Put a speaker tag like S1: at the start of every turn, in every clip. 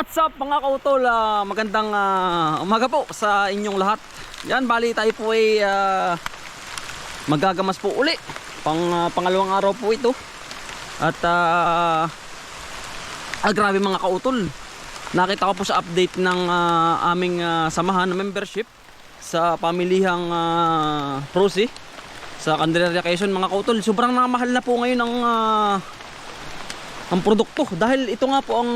S1: What's up mga kautol? Ah, magandang ah, umaga po sa inyong lahat. Yan, bali tayo po ay ah, magagamas po uli. Pang ah, pangalawang araw po ito. At ah, ah, grabe mga kautol. Nakita ko po sa update ng ah, aming ah, samahan na membership sa pamilihang uh, Prosi sa Candelaria Quezon mga kautol. Sobrang namahal na po ngayon ang ah, ang produkto dahil ito nga po ang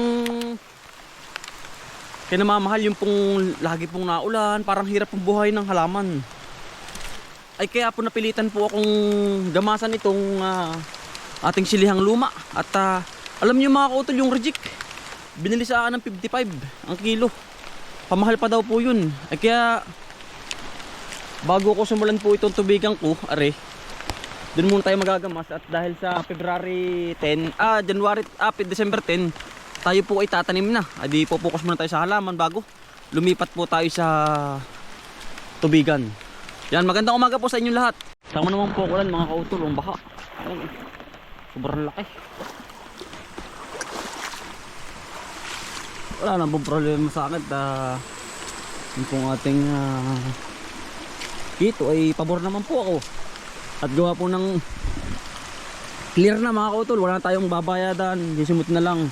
S1: kinamamahal yung pong lagi pong naulan, parang hirap pong buhay ng halaman. Ay kaya po napilitan po akong gamasan itong ah, ating silihang luma. At ah, alam niyo mga kautol, yung reject, binili sa akin ng 55 ang kilo. Pamahal pa daw po yun. Ay kaya, bago ko simulan po itong tubigan ko, are, doon muna tayo magagamas at dahil sa February 10, ah January, ah December 10, tayo po ay tatanim na. Adi po focus muna tayo sa halaman bago lumipat po tayo sa tubigan. Yan, magandang umaga po sa inyong lahat. Tama naman po ulan mga kautol, ang baha. Ayan, sobrang laki. Wala na pong problema sa akin. Uh, yung pong ating ah, kito ay pabor naman po ako. At gawa po ng clear na mga kautol, wala na tayong babayadan. Gisimot na lang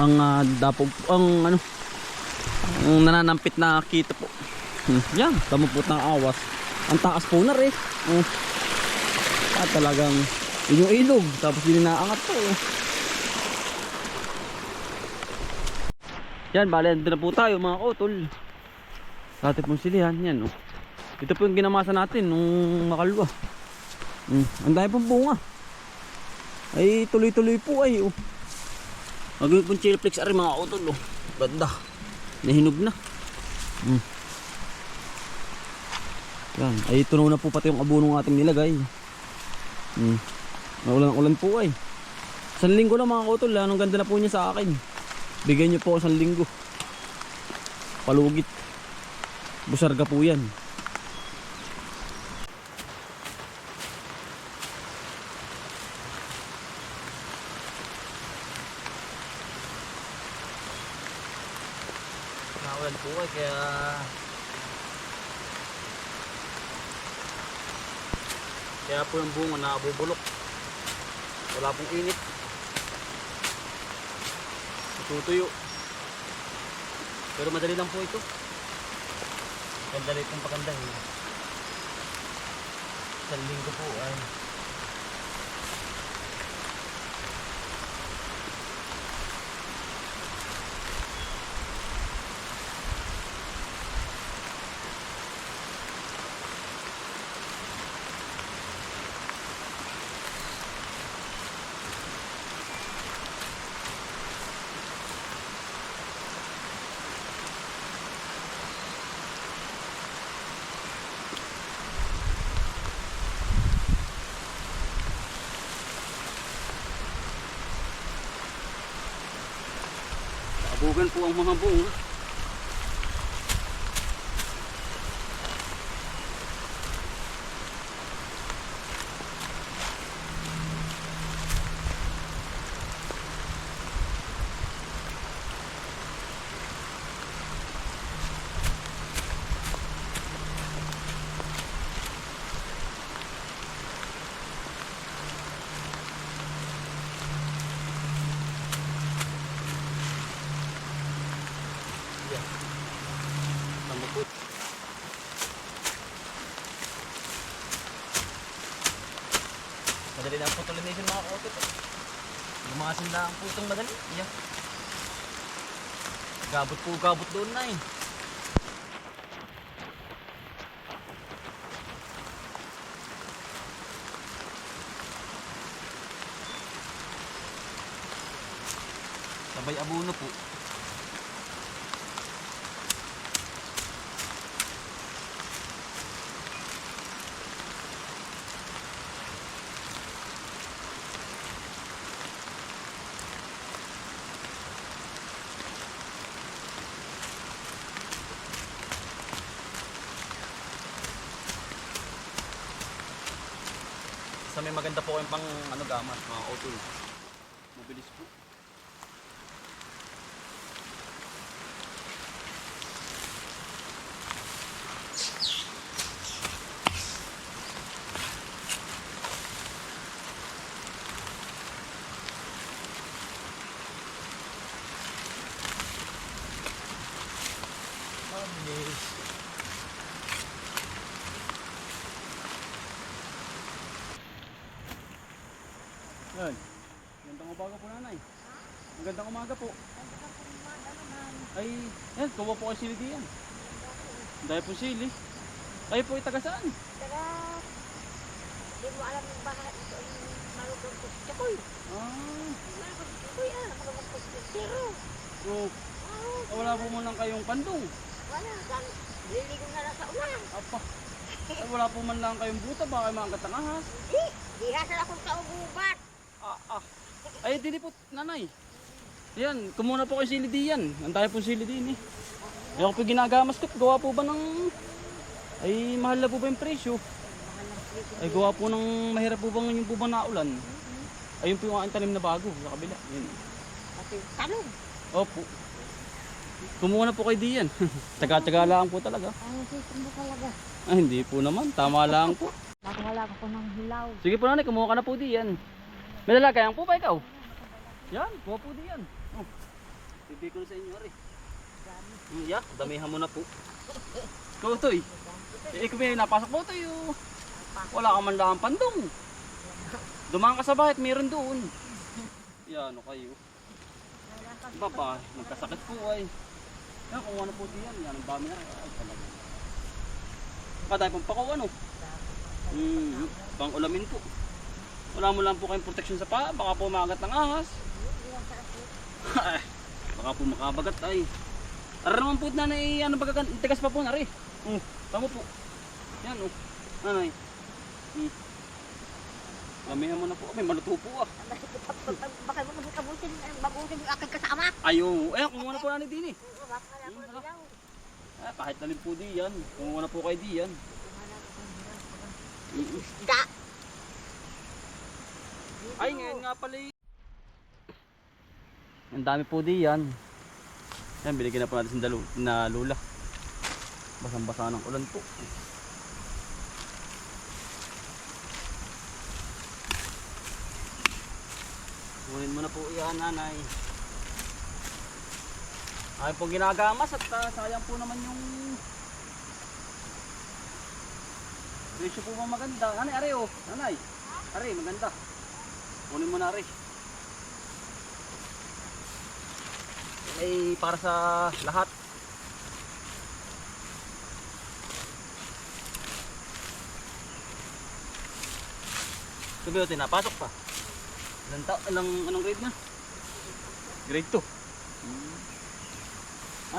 S1: ang uh, dapog ang ano ang nananampit na kita po hmm, yan damupot ng awas ang taas po na rin oh. ah, talagang yun yung ilog tapos yung naangat po oh. yan bali andun na po tayo mga kotol ating pong silihan yan oh. ito po yung ginamasa natin nung makalwa hmm, ang dami pong bunga ay tuloy tuloy po ay oh. Magawin pong chillplex ari mga utol oh. Ganda. Nahinog na. Hmm. Yan. Ay tunaw na po pati yung abunong ating nilagay. Hmm. Naulan-ulan po ay. Isang linggo na mga utol. Anong ganda na po niya sa akin. Bigyan niyo po isang linggo. Palugit. Busarga po yan. Naulan po ay kaya kaya po yung bunga nabubulok wala pong init. Tutuyo. Pero madali lang po ito. Ganda rin itong pagandahin. Isang linggo po ay Abugan po ang mga bunga. Tama po. Madali lang po mga sindaan po itong madali. Yeah. Gabot po gabot doon na eh. Sabay abuno po. May maganda po kayong pang ano gamas, mga auto. Mabilis po. Yan. Magandang umaga po nanay. Magandang umaga po. Ay, yan, kuha po kayo sili diyan. Dahil po sili. Kayo po ay taga saan?
S2: Tara. Hindi mo alam yung bahay. Ito yung malugong ko. Chakoy.
S1: Ah,
S2: Malugong ko. Chakoy ah. Malugong ko. Zero.
S1: so,
S2: Oh,
S1: wala po man lang kayong pandong.
S2: wala. Gan. Liligo na lang sa ulan.
S1: Apa. Ay, wala po man lang kayong buta, baka kayo mga katangahas.
S2: Di. Di hasal akong kaugubat.
S1: Ah, ah. Ay, dili po, nanay. Yan, kumuna po kayo sili diyan. Ang tayo pong sili din eh. Ay, ako po ginagamas ko. Gawa po ba ng... Ay, mahal na po ba yung presyo? Ay, gawa po ng mahirap po bang yung po bang naulan? Ayun po yung aking tanim na bago sa kabila. Yun.
S2: Pati talong.
S1: Opo. Kumuha na po kayo diyan. Tsaga-tsaga lang po talaga.
S2: Talaga?
S1: Ah, hindi po naman. Tama lang po.
S2: Nagwala ko ng hilaw.
S1: Sige po nanay, kumuha ka na po diyan. May lalagayan po ba ikaw? Yan, kuha po diyan. Bibigay ko na sa inyo, Ari. Mm, Yeah, damihan mo na po. Ikaw, Toy. Eh, may napasok mo, Toy. oh. Wala ka man lang ang pandong. Dumaan ka sa bahay at meron doon. Yan, ano kayo. Baba, magkasakit po ay. Yan, kung ano po diyan. Yan, ang dami na. Ay, talaga. Patay pang pakaw, ano? Mm, pang ulamin po. Wala mo lang po kayong protection sa paa, baka po magat ng ahas. Ay, baka po makabagat ay. Tara naman po na ano baga tigas pa po na rin. Oh, tama po. Yan oh. Nanay. Hmm. Damihan mo na po. May maluto po ah.
S2: Baka mo kasi kabutin. Bagutin yung aking kasama.
S1: Ayo, eh kumuha na po nanay din eh.
S2: Hilaw.
S1: Ah, kahit na po di yan. Kumuha na po kayo di yan.
S2: Da.
S1: Ay, ngayon nga pala eh. Ang dami po di yan. Yan, binigyan na po natin dalu- na lula. Basang-basa ng ulan po. Kunin mo na po yan, nanay. Ay po ginagamas at ah, sayang po naman yung presyo po maganda. Nanay, are oh. Nanay. Are, maganda. Kunin mo na are. Ay para sa lahat. Sabi ko, napasok pa. Ilang, ta ilang anong grade na? Grade 2. Hmm.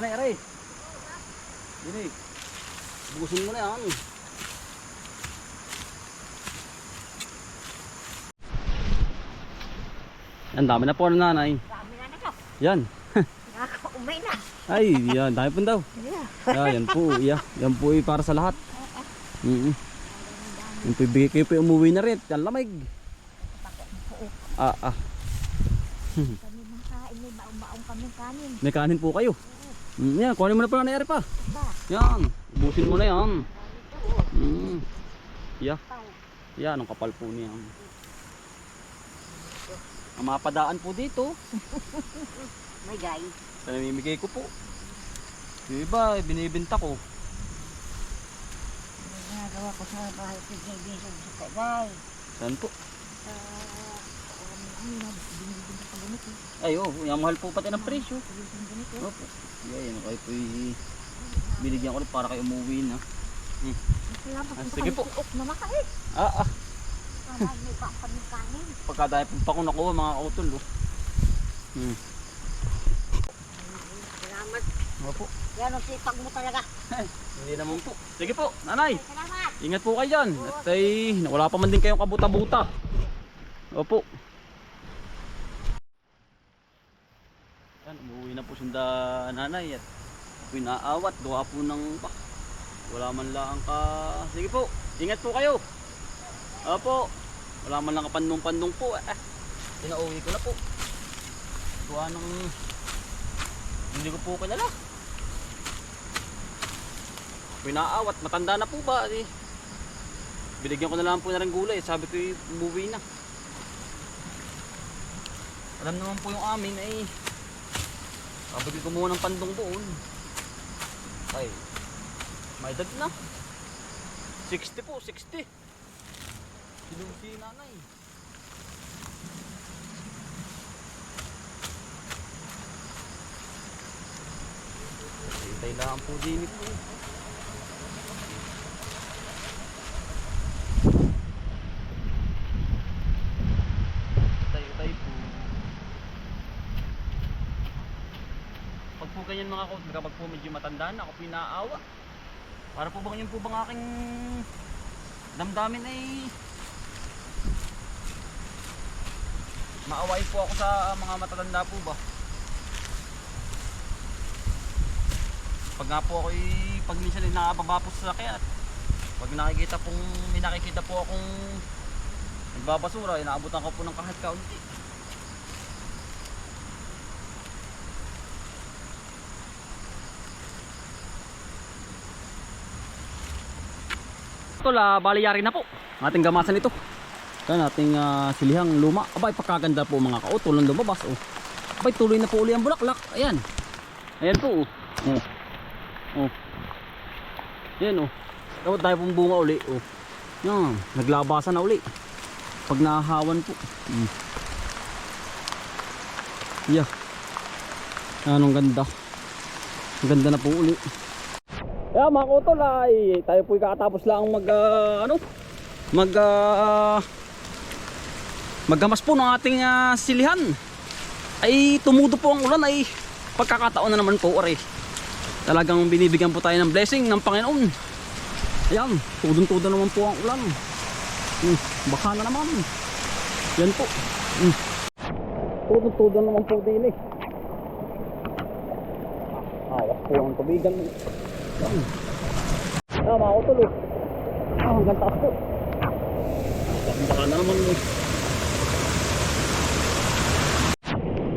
S1: Ano aray? Dini. Bukusin mo na yan. Ang dami na po ng nanay.
S2: Dami na na.
S1: Yan.
S2: Nakaka-umay na.
S1: Ay, yan. Dami po daw.
S2: Yeah.
S1: Yeah, yan po. Yeah. Yan po ay para sa lahat. Mm -hmm. Yung po ibigay kayo po umuwi na rin. Yan lamig. Ah, ah.
S2: Kami makain. May baong-baong kami kanin.
S1: May kanin po kayo. Mm, yan, kunin mo na po na nangyari pa. Yan. Ubusin mo na yan. Mm. Yeah. Yan, ang kapal po niya. Ang mapadaan po dito.
S2: May guy.
S1: Sa namimigay ko po. Yung iba, eh, binibenta ko.
S2: May ginagawa ko sa bahay ko JB sa kagay.
S1: Saan po?
S2: Sa... Ano na, binibigyan ko ganito.
S1: Ay, oh, yung mahal po pati ng presyo. Opo. Yeah, yan. Kayo po binigyan ko rin para kayo umuwi na.
S2: Salamat
S1: Ah, sige po.
S2: na makait.
S1: Ah, ah.
S2: Kanin.
S1: Pagka dahil pa ko nakuha mga kautol. Oh. Hmm. Opo.
S2: Yan ang sipag mo talaga.
S1: Hindi naman po. Sige po, nanay.
S2: Salamat.
S1: Ingat po kayo dyan. At ay, wala pa man din kayong kabuta-buta. Opo. Yan, umuwi na po sunda nanay at ako'y naawat. Gawa po ng bah, wala man lang ka. Sige po, ingat po kayo. Opo. Wala man lang kapandong-pandong po. Eh, pinauwi ko na po. Gawa ng hindi ko po kilala pinaawat matanda na po ba? Eh. binigyan ko na lang po na rin gulay. Sabi ko eh, umuwi na. Alam naman po yung amin ay eh. sabi ko kumuha ng pandong doon. Ay may edad na. 60 po 60 sinong si nanay. Hintay lang po din. po. Po ganyan mga kaut, kapag po medyo matanda na, ako naaawa. Para po bang yun po bang aking damdamin ay maaway po ako sa mga matatanda po ba. Pag nga po ako pag minsan ay nakababa po sa sakyan pag nakikita pong may nakikita po akong nagbabasura, inaabutan ko po ng kahit kaunti. Ito la, bali yari na po. ang Ating gamasan ito. Kan ating ah, silihang luma. Abay, pagkaganda po mga kao. Tulong lumabas. Oh. Abay, tuloy na po uli ang bulaklak. Ayan. Ayan po. Oh. Oh. oh. Ayan oh. Dapat tayo pong bunga uli. Oh. Yan. Naglabasan na uli. Pag nahahawan po. Mm. Yeah. Anong ganda. Ang ganda na po uli. Yeah, mga kutol ay tayo po kakatapos lang mag ah, ano mag ah, maggamas po ng ating ah, silihan. Ay tumudo po ang ulan ay pagkakataon na naman po ore. Talagang binibigyan po tayo ng blessing ng Panginoon. Ayan, tudong-tudo naman po ang ulan. Hmm, baka na naman. Yan po. Hmm. Tudong-tudo naman po din eh. Hawak po ang tubigan. Ah, mga kutulo. Ah, hanggang taas po. Baka na naman eh.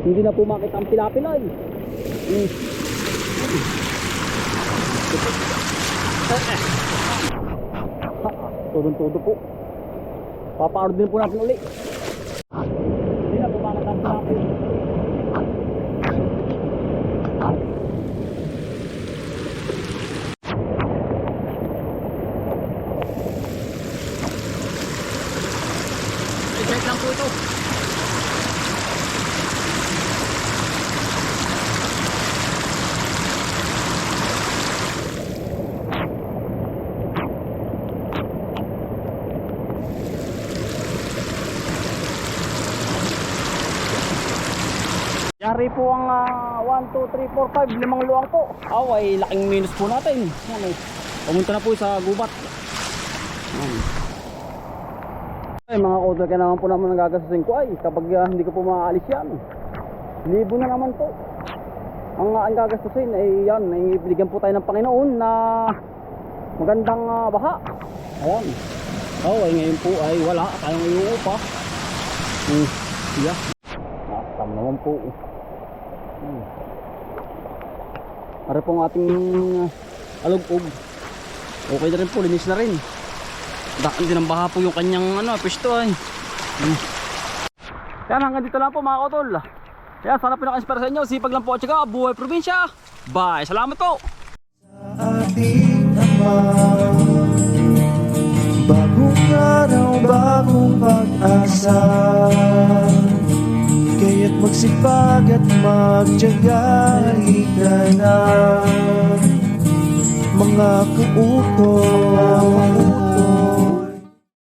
S1: Hindi na po makita ang pilapilay. Hmm. Tudong-tudo po. Papaarod din po natin uli. Hindi na po makita ang pilapilay. I-check lang po ito. Yari po ang 1, 2, 3, 4, 5, limang luwang po. Aw, ay laking minus po natin. Yan. Pumunta na po sa gubat. Yan. Ay mga kodol, kaya naman po naman nagagastusin ko ay kapag ah, hindi ko po maaalis yan. Libo na naman po. Ang uh, ang gagastusin ay yan, ay binigyan po tayo ng Panginoon na magandang ah, baha. Ayan. Oh, ay ngayon po ay wala tayong iuupa. Hmm. Yeah. Nakakam naman po. Hmm. Para po ang ating uh, alugog. Okay na rin po, linis na rin. Daan din ang baha po yung kanyang ano, pwesto ay. Hmm. Yan, hanggang dito lang po mga kotol. Yan, sana pinaka-inspire sa inyo. Sipag lang po at saka buhay probinsya. Bye! Salamat po!
S3: ating Ama Bagong araw, bagong pag-asa Kaya't magsipag at magtyaga Halika na. Mga kauto